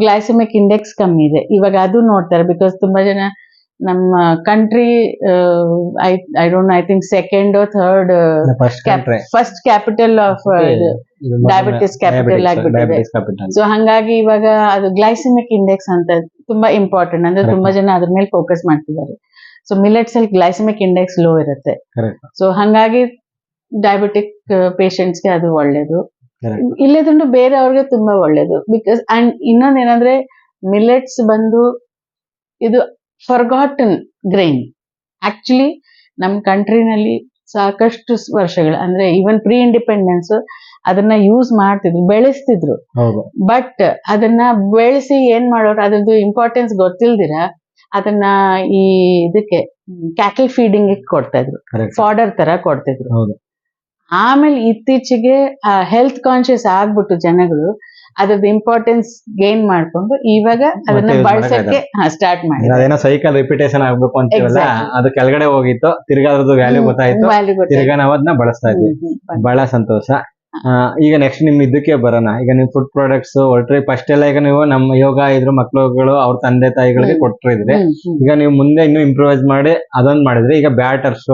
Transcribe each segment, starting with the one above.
Glycaemic index ಕಮ್ಮಿ ಇದೆ. ಇವಾಗ ಅದು ನೋಡ್ತಾರೆ ಬಿಕಾಸ್ ತುಂಬಾ ಜನ ನಮ್ಮ country I I don't I think second third first capital of ಆಗ್ಬಿಟ್ಟಿದೆ. ಡಯಾಬಿಟಿಸ್ ಕ್ಯಾಪಿಟಲ್ ಸೊ ಹಂಗಾಗಿ ಇವಾಗ ಅದು ಗ್ಲೈಸೆಮಿಕ್ ಇಂಡೆಕ್ಸ್ ಅಂತ ತುಂಬಾ ಇಂಪಾರ್ಟೆಂಟ್ ಅಂದ್ರೆ ತುಂಬಾ ಜನ ಅದ್ರ ಮೇಲೆ ಫೋಕಸ್ ಮಾಡ್ತಿದ್ದಾರೆ. ಸೊ ಮಿಲೆಟ್ಸ್ ಅಲ್ಲಿ ಗ್ಲೈಸೆಮಿಕ್ ಇಂಡೆಕ್ಸ್ ಲೋ ಇರುತ್ತೆ. ಸೊ ಹಂಗಾಗಿ ಡಯಾಬಿಟಿಕ್ಗೆ ಅದು ಒಳ್ಳೇದು. ಬೇರೆ ಬೇರೆಯವ್ರಿಗೆ ತುಂಬಾ ಒಳ್ಳೇದು. ಬಿಕಾಸ್ ಅಂಡ್ ಇನ್ನೊಂದ್ ಏನಂದ್ರೆ ಮಿಲೆಟ್ಸ್ ಬಂದು ಇದು ಫರ್ಗಾಟನ್ ಗ್ರೈನ್ ಆಕ್ಚುಲಿ ನಮ್ಮ ಕಂಟ್ರಿನಲ್ಲಿ ಸಾಕಷ್ಟು ವರ್ಷಗಳು ಅಂದ್ರೆ ಈವನ್ ಪ್ರೀ ಇಂಡಿಪೆಂಡೆನ್ಸ್ ಅದನ್ನ ಯೂಸ್ ಮಾಡ್ತಿದ್ರು ಬೆಳೆಸ್ತಿದ್ರು. ಬಟ್ ಅದನ್ನ ಬೆಳೆಸಿ ಏನ್ ಮಾಡೋರು ಅದ್ರದ್ದು ಇಂಪಾರ್ಟೆನ್ಸ್ ಗೊತ್ತಿಲ್ದಿರ ಅದನ್ನ ಈ ಇದಕ್ಕೆ ಕ್ಯಾಟಲ್ ಫೀಡಿಂಗ್ ಕೊಡ್ತಾ ಇದ್ರು. ಫಾರ್ಡರ್ ಫಾಡರ್ ತರ ಕೊಡ್ತಿದ್ರು ಆಮೇಲೆ ಇತ್ತೀಚೆಗೆ ಹೆಲ್ತ್ ಕಾನ್ಶಿಯಸ್ ಆಗ್ಬಿಟ್ಟು ಜನಗಳು ಅದ್ರದ್ದು ಇಂಪಾರ್ಟೆನ್ಸ್ ಗೇನ್ ಮಾಡ್ಕೊಂಡು ಇವಾಗ ಅದನ್ನ ಬಳಸಕ್ಕೆ ಸ್ಟಾರ್ಟ್ ಮಾಡಿದ್ರು ಅದೇನೋ ಸೈಕಲ್ ರಿಪಿಟೇಷನ್ ಆಗ್ಬೇಕು ಅಂತೀವಲ್ಲ. ಅದು ಕೆಳಗಡೆ ಹೋಗಿತ್ತು ತಿರ್ಗಾ ಅದ್ರದ್ದು ವ್ಯಾಲ್ಯೂ ಗೊತ್ತಾಯ್ತು. ತಿರ್ಗಾ ನಾವ್ ಅದನ್ನ ಬಳಸ್ತಾ ಇದ್ವಿ. ಬಹಳ ಸಂತೋಷ. ಈಗ ನೆಕ್ಸ್ಟ್ ನಿಮ್ ಇದಕ್ಕೆ ಬರೋಣ. ಈಗ ನಿಮ್ ಫುಡ್ ಪ್ರಾಡಕ್ಟ್ಸ್ ಹೊರಟ್ರಿ ಫಸ್ಟ್ ಎಲ್ಲ ಈಗ ನೀವು ನಮ್ಮ ಯೋಗ ಇದ್ರು ಮಕ್ಳುಗಳು ಅವ್ರ ತಂದೆ ತಾಯಿಗಳಿಗೆ ಕೊಟ್ಟರು ಕೊಟ್ಟಿದ್ರಿ ಈಗ ನೀವು ಮುಂದೆ ಇನ್ನು ಇಂಪ್ರೂವೈಸ್ ಮಾಡಿ ಅದೊಂದ್ ಮಾಡಿದ್ರಿ ಈಗ ಬ್ಯಾಟರ್ಸ್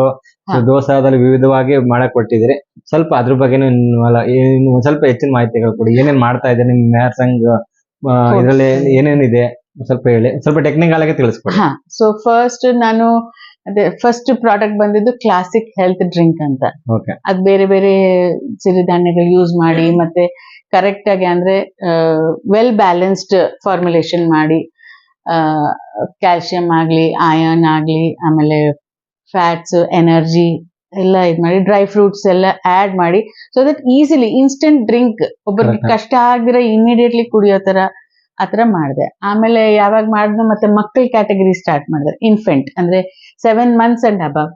ದೋಸಾದಲ್ಲಿ ವಿವಿಧವಾಗಿ ಮಾಡಕ್ ಕೊಟ್ಟಿದ್ರಿ ಸ್ವಲ್ಪ ಅದ್ರ ಬಗ್ಗೆ ಒಂದ್ ಸ್ವಲ್ಪ ಹೆಚ್ಚಿನ ಮಾಹಿತಿಗಳು ಕೊಡಿ. ಏನೇನ್ ಮಾಡ್ತಾ ಇದ್ದೀರಿ ನಿಮ್ ಮ್ಯಾಸಂಗ್ ಹೌದು. ಇದ್ರಲ್ಲಿ ಏನೇನಿದೆ? ಸ್ವಲ್ಪ ಹೇಳಿ. ಸ್ವಲ್ಪ ಟೆಕ್ನಿಕಲ್ ಆಗಿ ತಿಳಿಸ್ಕೊಡಿ. ಸೊ ಫಸ್ಟ್ ನಾನು ಅದೇ ಫಸ್ಟ್ ಪ್ರಾಡಕ್ಟ್ ಬಂದಿದ್ದು ಕ್ಲಾಸಿಕ್ ಹೆಲ್ತ್ ಡ್ರಿಂಕ್ ಅಂತ. ಅದ್ ಬೇರೆ ಬೇರೆ ಸಿರಿಧಾನ್ಯಗಳು ಯೂಸ್ ಮಾಡಿ ಮತ್ತೆ ಕರೆಕ್ಟ್ ಆಗಿ ಅಂದ್ರೆ ವೆಲ್ ಬ್ಯಾಲೆನ್ಸ್ಡ್ ಫಾರ್ಮುಲೇಷನ್ ಮಾಡಿ ಕ್ಯಾಲ್ಸಿಯಂ ಆಗ್ಲಿ ಆಯನ್ ಆಗ್ಲಿ ಆಮೇಲೆ ಫ್ಯಾಟ್ಸ್ ಎನರ್ಜಿ ಎಲ್ಲ ಇದು ಮಾಡಿ ಡ್ರೈ ಫ್ರೂಟ್ಸ್ ಎಲ್ಲ ಆಡ್ ಮಾಡಿ so that easily instant drink ಒಬ್ಬರಿಗೆ. ಕಷ್ಟ ಆಗಿರೋ ಇಮಿಡಿಯೇಟ್ಲಿ ಕುಡಿಯೋ ತರ ಆತರ ಮಾಡಿದೆ. ಆಮೇಲೆ ಯಾವಾಗ ಮಾಡಿದ್ನು ಮತ್ತೆ ಮಕ್ಕಳ ಕ್ಯಾಟಗರಿ ಸ್ಟಾರ್ಟ್ ಮಾಡಿದೆ. ಇನ್ಫೆಂಟ್ ಅಂದ್ರೆ ಸೆವೆನ್ ಮಂತ್ಸ್ ಅಂಡ್ ಅಬವ್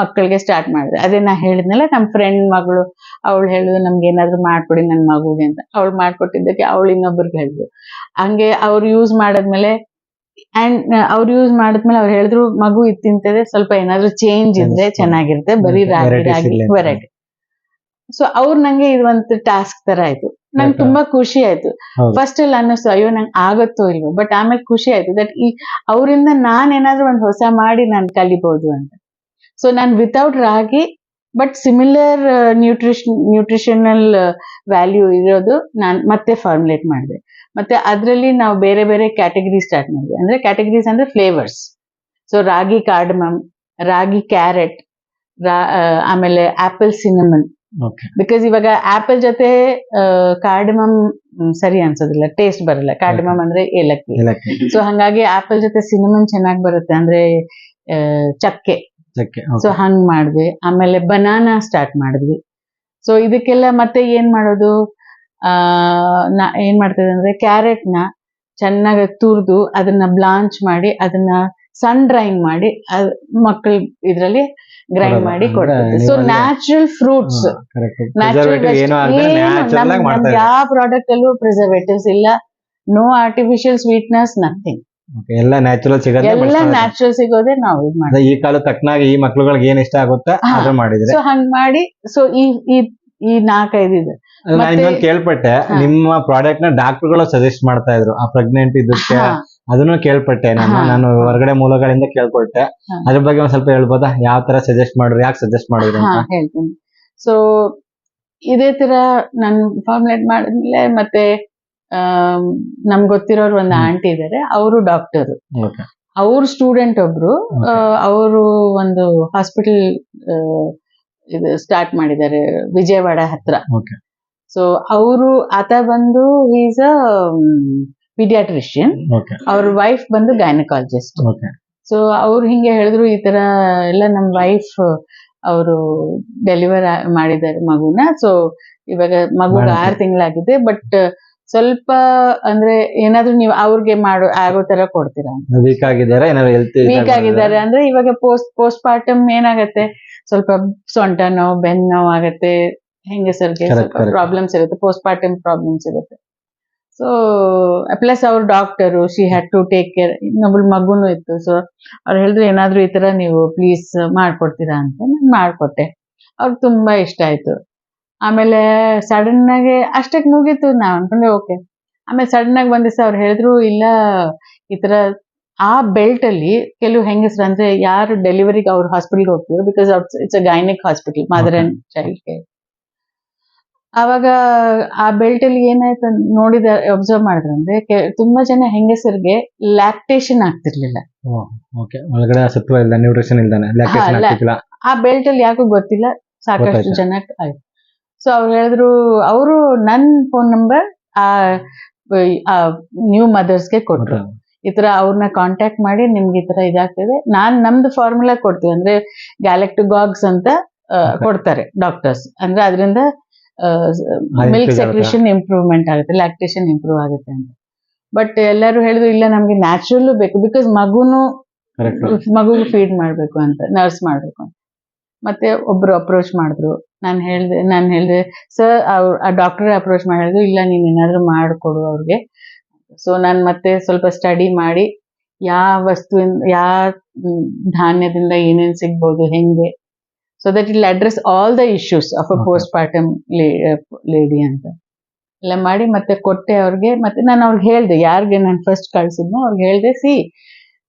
ಮಕ್ಕಳಿಗೆ ಸ್ಟಾರ್ಟ್ ಮಾಡಿದೆ. ಅದೇ ನಾ ಹೇಳಿದ್ನಲ್ಲ ನಮ್ಮ ಫ್ರೆಂಡ್ ಮಗಳು ಅವಳು ಹೇಳಿದ್ರು ನಮ್ಗೆ ಏನಾದ್ರು ಮಾಡ್ಕೊಡಿ ನನ್ನ ಮಗುಗೆ ಅಂತ. ಅವಳು ಮಾಡ್ಕೊಟ್ಟಿದ್ದಕ್ಕೆ ಅವಳು ಇನ್ನೊಬ್ರಿಗೆ ಹೇಳಿದ್ರು ಹಂಗೆ ಅವ್ರು ಯೂಸ್ ಮಾಡಿದ್ಮೇಲೆ ಅಂಡ್ ಅವ್ರು ಯೂಸ್ ಮಾಡಿದ್ಮೇಲೆ ಅವ್ರು ಹೇಳಿದ್ರು ಮಗು ಇತ್ತಿಂತದೆ ತಿಂತದೆ ಸ್ವಲ್ಪ ಏನಾದ್ರು ಚೇಂಜ್ ಇದ್ರೆ. ಚೆನ್ನಾಗಿರುತ್ತೆ ಬರೀ. ರಾಗಿ ರಾಗಿ. ವೆರೈಟಿ ಸೊ ಅವ್ರು ನಂಗೆ ಇದೊಂದು ಟಾಸ್ಕ್ ತರ ಆಯ್ತು ನಂಗೆ. ತುಂಬಾ ಖುಷಿ ಆಯ್ತು. ಫಸ್ಟ್ ಅಲ್ಲಿ ಅನ್ನಿಸ್ತು ಅಯ್ಯೋ ನಂಗೆ ಆಗತ್ತೋ ಇಲ್ವೋ ಬಟ್ ಆಮೇಲೆ ಖುಷಿ ಆಯ್ತು ದಟ್ ಈ ಅವರಿಂದ ನಾನ್ ಏನಾದ್ರೂ ಒಂದು ಹೊಸ ಮಾಡಿ ನಾನು ಕಲಿಬಹುದು ಅಂತ ಸೊ ನಾನು without ragi but similar nutrition nutritional value ಇರೋದು ನಾನು ಮತ್ತೆ ಫಾರ್ಮುಲೇಟ್ ಮಾಡಿದೆ ಮತ್ತೆ ಅದರಲ್ಲಿ ನಾವು ಬೇರೆ ಬೇರೆ ಕ್ಯಾಟಗರಿ ಸ್ಟಾರ್ಟ್ ಮಾಡಿದ್ವಿ. ಅಂದ್ರೆ ಕ್ಯಾಟಗರೀಸ್ ಅಂದ್ರೆ flavours so ragi cardamom ragi carrot ಆಮೇಲೆ ಆಪಲ್ ಸಿನಮನ್ ಬಿಕಾಸ್ ಇವಾಗ ಆಪಲ್ ಜೊತೆ ಕಾರ್ಡಮಮ್ ಸರಿ ಅನ್ಸೋದಿಲ್ಲ. ಟೇಸ್ಟ್ ಬರಲ್ಲ. ಕಾರ್ಡಮಮ್ ಅಂದ್ರೆ ಏಲಕ್ಕಿ. ಸೊ ಹಂಗಾಗಿ ಆಪಲ್ ಜೊತೆ ಸಿನಮನ್ ಚೆನ್ನಾಗಿ ಬರುತ್ತೆ. ಅಂದ್ರೆ ಚಕ್ಕೆ. ಸೊ ಹಂಗ್ ಮಾಡಿದ್ವಿ. ಆಮೇಲೆ ಬನಾನಾ ಸ್ಟಾರ್ಟ್ ಮಾಡಿದ್ವಿ. ಸೊ ಇದಕ್ಕೆಲ್ಲ ಮತ್ತೆ ಏನ್ ಮಾಡೋದು? ನಾ ಏನ್ ಮಾಡ್ತಿದ್ದೆ ಅಂದ್ರೆ ಕ್ಯಾರೆಟ್ನ ಚೆನ್ನಾಗಿ ತುರಿದು ಅದನ್ನ ಬ್ಲಾಂಚ್ ಮಾಡಿ ಅದನ್ನ ಸನ್ ಡ್ರೈಂಗ್ ಮಾಡಿ ಮಕ್ಕಳ ಇದ್ರಲ್ಲಿ ಗ್ರೈಂಡ್ ಮಾಡಿ ಕೊಡ್ತಾರೆ ಸೊ ನ್ಯಾಚುರಲ್ ಫ್ರೂಟ್ಸ್ ನ್ಯಾಚುರಲ್ ಯಾವ ಪ್ರಾಡಕ್ಟ್ ಅಲ್ಲೂ ಪ್ರಿಸರ್ವೇಟಿವ್ಸ್ ಇಲ್ಲ. ನೋ ಆರ್ಟಿಫಿಷಿಯಲ್ ಸ್ವೀಟ್ನೆಸ್ ನಥಿಂಗ್ ಎಲ್ಲ ನ್ಯಾಚುರಲ್ ಸಿಗೋದೇ ಎಲ್ಲ ನ್ಯಾಚುರಲ್ ಸಿಗೋದೇ ನಾವು ಇದು ಮಾಡಿ ಈ ಕಾಲ ತಕ್ಕನಾಗಿ ಈ ಮಕ್ಕಳುಗಳಿಗೆ ಏನ್ ಇಷ್ಟ ಆಗುತ್ತೆ. ಮಾಡಿದ್ರೆ. ಸೊ ಹಂಗ್ ಮಾಡಿ ಸೊ ಈ ಈ ಈ ನಾಲ್ಕೈದು ಇದೆ. ನಾನು ಇನ್ನೊಂದು ಕೇಳ್ಪಟ್ಟೆ. ನಿಮ್ಮ ಪ್ರಾಡಕ್ಟ್ನ ಡಾಕ್ಟರ್ಗಳು ಸಜೆಸ್ಟ್ ಮಾಡ್ತಾ ಇದ್ರು. ಆ ಪ್ರೆಗ್ನೆಂಟ್ ಇದಕ್ಕೆ. ಅದನ್ನು ಕೇಳ್ಪಟ್ಟೆ ನಾನು. ನಾನು ಹೊರಗಡೆ ಮೂಲಗಳಿಂದ ಕೇಳ್ಕೊಟ್ಟೆ. ಅದ್ರ ಬಗ್ಗೆ ಒಂದ್ ಸ್ವಲ್ಪ ಹೇಳ್ಬೋದಾ? ಯಾವ ತರ ಸಜೆಸ್ಟ್ ಮಾಡಿದ್ರು ಯಾಕೆ ಸಜೆಸ್ಟ್ ಮಾಡಿದ್ರು ಅಂತ? ಹೇಳ್ತೀನಿ. ಸೊ ಇದೇ ತರ ನಾನು ಫಾರ್ಮುಲೇಟ್ ಮಾಡಿದ್ಮೇಲೆ ಮತ್ತೆ ನಮ್ಗೆ ಗೊತ್ತಿರೋರು ಒಂದು. ಆಂಟಿ ಇದಾರೆ. ಅವರು ಡಾಕ್ಟರ್. ಅವ್ರ ಸ್ಟೂಡೆಂಟ್ ಒಬ್ರು. ಅವರು ಒಂದು ಹಾಸ್ಪಿಟಲ್ ಇದು ಸ್ಟಾರ್ಟ್ ಮಾಡಿದ್ದಾರೆ. ವಿಜಯವಾಡ ಹತ್ರ. ಸೊ ಅವರು ಆತ ಬಂದು ಈಸ್ ಅ ಪೀಡಿಯಾಟ್ರಿಷಿಯನ್ ಅವ್ರ ವೈಫ್ ಬಂದು ಗೈನಕಾಲಜಿಸ್ಟ್ ಸೊ ಅವ್ರು ಹಿಂಗೆ ಹೇಳಿದ್ರು ಈ ತರ ಎಲ್ಲ ನಮ್ಮ ವೈಫ್ ಅವರು ಡೆಲಿವರ್ ಮಾಡಿದ್ದಾರೆ ಮಗುನ. ಸೊ ಇವಾಗ ಮಗುಗೆ. ಆರು ತಿಂಗಳಾಗಿದೆ. ಬಟ್ ಸ್ವಲ್ಪ ಅಂದ್ರೆ ಏನಾದ್ರು ನೀವು ಅವ್ರಿಗೆ ಮಾಡೋ ಆಗೋ ತರ ಕೊಡ್ತೀರಾ? ವೀಕ್ ಆಗಿದ್ದಾರೆ ವೀಕ್ ಆಗಿದ್ದಾರೆ ಅಂದ್ರೆ ಇವಾಗ ಪೋಸ್ಟ್ ಪೋಸ್ಟ್ ಪಾರ್ಟಮ್ ಏನಾಗತ್ತೆ? ಸ್ವಲ್ಪ ಸೊಂಟ ನೋವು ಬೆನ್ ನೋವು ಆಗತ್ತೆ. ಹೆಂಗಸರಿಗೆ ಪ್ರಾಬ್ಲಮ್ಸ್ ಇರುತ್ತೆ ಪೋಸ್ಟ್ ಪಾರ್ಟಮ್ ಪ್ರಾಬ್ಲಮ್ಸ್ ಇರುತ್ತೆ ಸೊ ಪ್ಲಸ್ ಅವ್ರ doctor she had to take care ಇನ್ನೊಬ್ಳು ಮಗುನು ಇತ್ತು ಸೊ ಅವ್ರು ಹೇಳಿದ್ರು ಏನಾದ್ರು ಈ ತರ ನೀವು ಪ್ಲೀಸ್ ಮಾಡ್ಕೊಡ್ತೀರಾ ಅಂತ ನಾನು ಮಾಡ್ಕೊಟ್ಟೆ. ಅವ್ರಿಗೆ ತುಂಬಾ ಇಷ್ಟ ಆಯ್ತು. ಆಮೇಲೆ ಸಡನ್ ಆಗಿ ಅಷ್ಟಕ್ಕೆ ಮುಗೀತು ನಾವ್ ಅನ್ಕೊಂಡೆ ಓಕೆ. ಆಮೇಲೆ ಸಡನ್ ಆಗಿ ದಿವಸ ಅವ್ರು ಹೇಳಿದ್ರು ಇಲ್ಲ ಈ ತರ ಆ ಬೆಲ್ಟ್ ಅಲ್ಲಿ ಕೆಲವು ಹೆಂಗಸ್ರು ಅಂದ್ರೆ ಯಾರು ಡೆಲಿವರಿಗೆ ಅವ್ರ ಹಾಸ್ಪಿಟಲ್ಗೆ ಹೋಗ್ತಿದ್ರು because it's a gynaec hospital mother and child care ಆವಾಗ ಆ ಬೆಲ್ಟ್ ಅಲ್ಲಿ ಏನಾಯ್ತು ನೋಡಿದ ಅಬ್ಸರ್ವ್ ಮಾಡಿದ್ರೆ ಅಂದ್ರೆ ತುಂಬಾ ಜನ ಹೆಂಗಸರಿಗೆ ಲ್ಯಾಕ್ಟೇಷನ್ ಆಗ್ತಿರ್ಲಿಲ್ಲ. ಒಳಗಡೆ ಸತ್ವ ಇಲ್ಲ ನ್ಯೂಟ್ರಿಷನ್ ಇಲ್ದಾನೆ. ಆ ಬೆಲ್ಟ್ ಅಲ್ಲಿ ಯಾಕೋ ಗೊತ್ತಿಲ್ಲ ಸಾಕಷ್ಟು ಜನ ಆಯ್ತು. ಸೊ ಅವ್ರು ಹೇಳಿದ್ರು ಅವರು ನನ್ ಫೋನ್ ನಂಬರ್ ಆ ನ್ಯೂ ಮದರ್ಸ್ಗೆ ಕೊಟ್ರು. ಈ ತರ ಅವ್ರನ್ನ ಕಾಂಟ್ಯಾಕ್ಟ್ ಮಾಡಿ ನಿಮ್ಗೆ ಈ ತರ ಇದಾಗ್ತಿದೆ. ನಾನ್ ನಮ್ದು ಫಾರ್ಮುಲಾ ಕೊಡ್ತೀವಿ ಅಂದ್ರೆ ಗ್ಯಾಲೆಕ್ಟಗಾಗ್ಸ್ ಅಂತ ಕೊಡ್ತಾರೆ ಡಾಕ್ಟರ್ಸ್ ಅಂದ್ರೆ ಅದರಿಂದ ಮಿಲ್ಕ್? ಸೆಕ್ರೇಷನ್ ಇಂಪ್ರೂವ್ಮೆಂಟ್ ಆಗುತ್ತೆ? ಲ್ಯಾಕ್ಟೇಷನ್ ಇಂಪ್ರೂವ್ ಆಗುತ್ತೆ ಅಂತ. ಬಟ್ ಎಲ್ಲರೂ ಹೇಳಿದ್ರು ಇಲ್ಲ ನಮ್ಗೆ ನ್ಯಾಚುರಲ್ ಬೇಕು ಬಿಕಾಸ್ ಮಗುನು ಮಗುಗೆ ಫೀಡ್ ಮಾಡ್ಬೇಕು ಅಂತ ನರ್ಸ್ ಮಾಡ್ಬೇಕು ಅಂತ. ಮತ್ತೆ ಒಬ್ರು ಅಪ್ರೋಚ್ ಮಾಡಿದ್ರು ನಾನು ಹೇಳಿದೆ ನಾನು ಹೇಳಿದೆ ಸರ್ ಅವ್ರು ಆ ಡಾಕ್ಟರ್ ಅಪ್ರೋಚ್ ಮಾಡಿ ಹೇಳಿದ್ರು ಇಲ್ಲ ನೀನ್ ಏನಾದ್ರು ಮಾಡ್ಕೊಡು ಅವ್ರಿಗೆ. ಸೊ ನಾನು ಮತ್ತೆ ಸ್ವಲ್ಪ ಸ್ಟಡಿ ಮಾಡಿ ಯಾವ ವಸ್ತುವಿನ ಯಾವ ಧಾನ್ಯದಿಂದ ಏನೇನ್ ಸಿಗ್ಬೋದು ಹೆಂಗೆ so that will address all the issues of a. Postpartum lady ಅಂತ. ಎಲ್ಲ ಮಾಡಿ ಮತ್ತೆ ಕೊಟ್ಟೆ ಅವ್ರಿಗೆ ಮತ್ತೆ ನಾನು ಅವ್ರಿಗೆ ಹೇಳ್ದೆ ಯಾರಿಗೆ ನಾನು ಫಸ್ಟ್ ಕಳ್ಸಿದ್ನೋ ಅವ್ರಿಗೆ ಹೇಳ್ದೆ see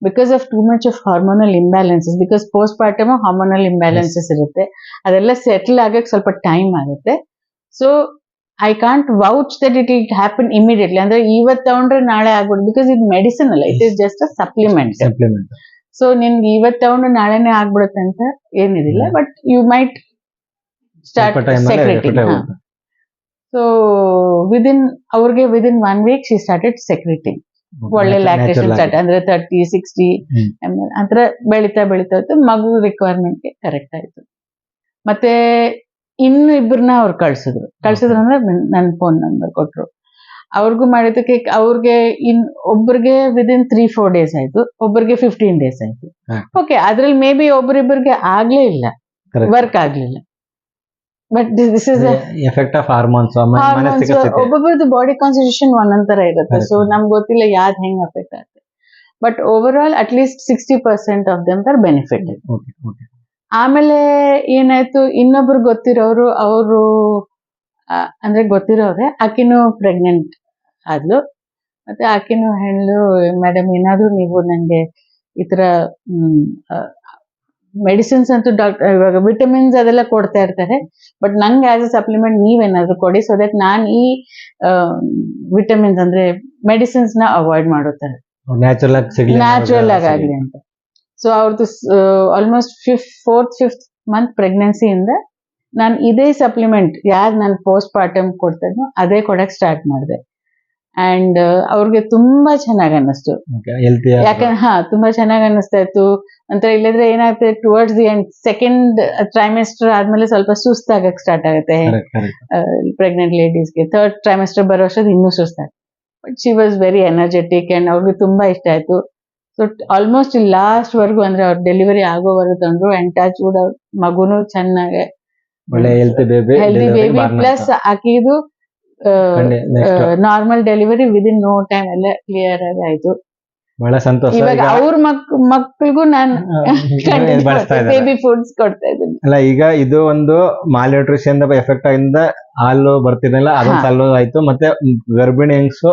because of too much of hormonal imbalances because postpartum hormonal imbalances ಇರುತ್ತೆ ಅದೆಲ್ಲ ಸೆಟಲ್ ಆಗಕ್ಕೆ ಸ್ವಲ್ಪ ಟೈಮ್ ಆಗುತ್ತೆ. So I can't vouch that it it happen immediately ಅಂದ್ರೆ ಇವತ್ತು ತಗೊಂಡ್ರೆ ನಾಳೆ ಆಗ್ಬಿಡುದು ಬಿಕಾಸ್ ಇದು ಮೆಡಿಸಿನ್ ಅಲ್ಲ it is just a supplement supplement so ನಿನ್ಗೆ ಇವತ್ತು ತಗೊಂಡು ನಾಳೆನೆ ಆಗ್ಬಿಡುತ್ತೆ ಅಂತ ಏನಿದಿಲ್ಲ but you might start secreting so within ಅವ್ರಿಗೆ within one week she started secreting ಒಳ್ಳೆ ಲ್ಯಾಕ್ಟೇಷನ್ ಸ್ಟಾರ್ಟ್ ಅಂದ್ರೆ ತರ್ಟಿ ಸಿಕ್ಸ್ಟಿ. ಅಂತರ ಬೆಳಿತಾ ಬೆಳಿತಾ ಹೋಯ್ತು ಮಗು ರಿಕ್ವೈರ್ಮೆಂಟ್ಗೆ ಕರೆಕ್ಟ್ ಆಯ್ತು. ಮತ್ತೆ ಇನ್ನು ಇಬ್ಬರನ್ನ ಅವ್ರು ಕಳ್ಸಿದ್ರು. ಕಳ್ಸಿದ್ರು ಅಂದ್ರೆ ನನ್ನ ಫೋನ್ ನಂಬರ್ ಕೊಟ್ರು. ಅವ್ರಿಗೂ ಮಾಡಿದ್ದಕ್ಕೆ ಅವ್ರಿಗೆ ಇನ್ ಒಬ್ರಿಗೆ ವಿದಿನ್ ತ್ರೀ ಫೋರ್ ಡೇಸ್ ಆಯ್ತು. ಒಬ್ರಿಗೆ ಫಿಫ್ಟೀನ್ ಡೇಸ್ ಆಯ್ತು. ಓಕೆ ಅದ್ರಲ್ಲಿ ಮೇ ಬಿ ಒಬ್ರಿಬ್ರಿಗೆ ಆಗ್ಲೇ ಇಲ್ಲ. ವರ್ಕ್ ಆಗ್ಲಿಲ್ಲ. But this is effect of hormones ಒಬ್ಬೊಬ್ಬರದ್ದು body constitution ಒಂದೊಂದ್ ತರ ಇರುತ್ತೆ. ಸೊ ನಮ್ಗೆ ಗೊತ್ತಿಲ್ಲ ಯಾವ್ದು ಹೆಂಗ್ ಅಫೆಕ್ಟ್ ಆಗುತ್ತೆ. But overall at least sixty percent of them are benefit ಆಮೇಲೆ ಏನಾಯ್ತು? ಇನ್ನೊಬ್ರು ಗೊತ್ತಿರೋರು ಅವರು ಅಂದ್ರೆ ಗೊತ್ತಿರೋರೆ ಆಕಿನೂ ಪ್ರೆಗ್ನೆಂಟ್ ಆದ್ಲು ಮತ್ತೆ ಆಕಿನೂ ಹೇಳು ಮೇಡಮ್ ಏನಾದ್ರು ನೀವು ನಂಗೆ ಈ ತರ ಮೆಡಿಸಿನ್ಸ್ ಅಂತೂ ಡಾಕ್ಟರ್ ಇವಾಗ ವಿಟಮಿನ್ಸ್ ಅದೆಲ್ಲ ಕೊಡ್ತಾ ಇರ್ತಾರೆ ಬಟ್ ನಂಗೆ ಆಸ್ ಎ ಸಪ್ಲಿಮೆಂಟ್ ನೀವೇನಾದ್ರು ಕೊಡಿ ಸೊ ದಟ್ ನಾನು ಈ ವಿಟಮಿನ್ಸ್ ಅಂದ್ರೆ ಮೆಡಿಸಿನ್ಸ್ನ ಅವಾಯ್ಡ್ ಮಾಡುತ್ತಾರೆ ನ್ಯಾಚುರಲ್ ಆಗಿ ಆಗ್ಲಿ ಅಂತ. ಸೊ ಅವ್ರದ್ದು almost fifth fourth fifth month ಪ್ರೆಗ್ನೆನ್ಸಿಯಿಂದ ನಾನು ಇದೇ ಸಪ್ಲಿಮೆಂಟ್ ಯಾರು ನಾನು ಪೋಸ್ಟ್ ಪಾರ್ಟಮ್ ಕೊಡ್ತೇನೋ ಅದೇ ಕೊಡಕ್ ಸ್ಟಾರ್ಟ್ ಮಾಡಿದೆ. ಅಂಡ್ ಅವ್ರಿಗೆ ತುಂಬಾ ಚೆನ್ನಾಗಿ ಅನ್ನಿಸ್ತು. ಯಾಕಂದ್ರೆ ಹಾ ತುಂಬಾ ಚೆನ್ನಾಗಿ ಅನ್ನಿಸ್ತಾ ಇತ್ತು. ಅಂತ ಇಲ್ಲದ್ರೆ ಏನಾಗ್ತದೆ towards the end second trimester ಆದ್ಮೇಲೆ ಸ್ವಲ್ಪ ಸುಸ್ತಾಗಕ್ ಸ್ಟಾರ್ಟ್ ಆಗುತ್ತೆ. ಪ್ರೆಗ್ನೆಂಟ್ ಲೇಡೀಸ್ಗೆ ಥರ್ಡ್ ಟ್ರೈಮೆಸ್ಟರ್ ಬರೋ ಅಷ್ಟೊತ್ತು ಇನ್ನೂ ಸುಸ್ತಾಗುತ್ತೆ but she was very energetic and ಅವ್ರಿಗೆ ತುಂಬಾ ಇಷ್ಟ ಆಯ್ತು. ಸೊ ಆಲ್ಮೋಸ್ಟ್ ಲಾಸ್ಟ್ ವರ್ಗು ಅಂದ್ರೆ ಅವ್ರ ಡೆಲಿವರಿ ಆಗೋವರೆಗೂ ತಂದ್ರು ಅಂಡ್ ಟಚ್ ವುಡ್ ಅವ್ರ ಮಗುನು ಚೆನ್ನಾಗೆ ಒಳ್ಳೆ healthy baby healthy baby plus ಆಕಿದು normal delivery within no time ಎಲ್ಲ ಕ್ಲಿಯರ್ ಆಗಿ ಆಯ್ತು. ಬಹಳ ಸಂತೋಷ. ಇವಾಗ ಅವ್ರ ಮಕ್ ಮಕ್ಳಿಗೂ ನಾನು ಬೇಬಿ ಫುಡ್ಸ್ ಕೊಡ್ತಾ ಇದ್ದೀನಿ. ಅಲ್ಲ ಈಗ ಇದು ಒಂದು ಮಾಲ್ ನ್ಯೂಟ್ರಿಷನ್ ಎಫೆಕ್ಟ್ ಇಂದ ಹಾಲು ಬರ್ತಿರ್ಲಿಲ್ಲ ಅದೊಂದ್ ಸಾಲು ಆಯ್ತು. ಮತ್ತೆ ಗರ್ಭಿಣಿ ಹೆಂಗ್ಸು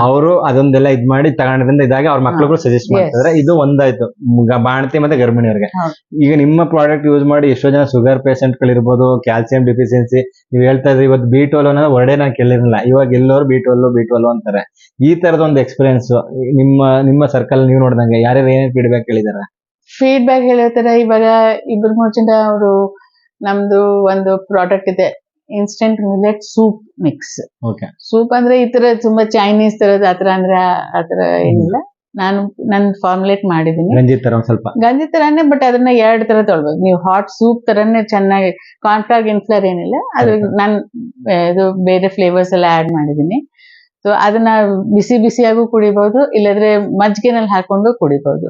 ಅವರು ಅದೊಂದೆಲ್ಲ ಇದ್ ಮಾಡಿ ತಗೊಂಡ್ರಿಂದ ಇದಾಗಿ ಅವ್ರ ಮಕ್ಳುಗಳು ಸಜೆಸ್ಟ್ ಮಾಡ್ತಾರೆ ಇದು ಒಂದಾಯ್ತು. ಗ- ಬಾಣತಿ ಮತ್ತೆ ಗರ್ಭಿಣಿಯವ್ರಿಗೆ. ಅವರಿಗೆ ಈಗ ನಿಮ್ಮ ಪ್ರಾಡಕ್ಟ್ ಯೂಸ್ ಮಾಡಿ ಎಷ್ಟೋ ಜನ ಶುಗರ್ ಪೇಷಂಟ್ ಗಳಿರ್ಬೋದು ಕ್ಯಾಲ್ಸಿಯಂ ಡಿಫಿಷಿಯನ್ಸಿ ನೀವು ಹೇಳ್ತಾ ಇದ್ರಿ ಇವತ್ತು ಬಿ ಟ್ವೆಲ್ ಅನ್ನೋದು ಹೊರಡೆ ನಾನು ಕೇಳಿರಲಿಲ್ಲ ಇವಾಗ ಎಲ್ಲರೂ ಬಿ ಟ್ವೆಲ್ ಬಿ ಟ್ವೆಲ್ ಅಂತಾರೆ. ಈ ತರದ ಒಂದು ಎಕ್ಸ್ಪೀರಿಯನ್ಸ್ ನಿಮ್ಮ ನಿಮ್ಮ ಸರ್ಕಲ್ ನೀವು ನೋಡ್ದಂಗೆ ಯಾರ್ಯಾರು ಏನೇನು ಫೀಡ್ಬ್ಯಾಕ್ ಹೇಳಿದಾರೆ? ಫೀಡ್ಬ್ಯಾಕ್ ಹೇಳಿರ್ತಾರೆ. ತರ ಇವಾಗ ಇಬ್ರು ಮೂರು ಜನ ಅವರು ನಮ್ದು ಒಂದು ಪ್ರಾಡಕ್ಟ್ ಇದೆ. Instant millet soup mix okay soup ಅಂದ್ರೆ ಈ ತರ ತುಂಬಾ ಚೈನೀಸ್ ತರದ್ ಆತರ ಅಂದ್ರೆ ಆತರ ಏನಿಲ್ಲ. ನಾನು ನನ್ ಫಾರ್ಮುಲೇಟ್ ಮಾಡಿದೀನಿ. ಗಂಜಿ ತರ ಸ್ವಲ್ಪ. ಗಂಜಿ ತರಾನೇ ಬಟ್ ಅದನ್ನ ಎರಡ್ ತರ ತೊಳ್ಬೋದು. ನೀವು ಹಾಟ್ ಸೂಪ್ ತರನೇ ಚೆನ್ನಾಗಿ ಕಾರ್ನ್ಫ್ಲವರ್ ಇನ್ಫ್ಲರ್ ಏನಿಲ್ಲ. ಅದು ನಾನ್ ನಾನು ಇದು ಬೇರೆ ಫ್ಲೇವರ್ಸ್ ಎಲ್ಲ ಆಡ್ ಮಾಡಿದೀನಿ. ಸೊ ಅದನ್ನ ಬಿಸಿ ಬಿಸಿಯಾಗೂ ಕುಡಿಬಹುದು ಇಲ್ಲದ್ರೆ ಮಜ್ಜಿಗೆನಲ್ಲಿ ಹಾಕೊಂಡು ಕುಡಿಬಹುದು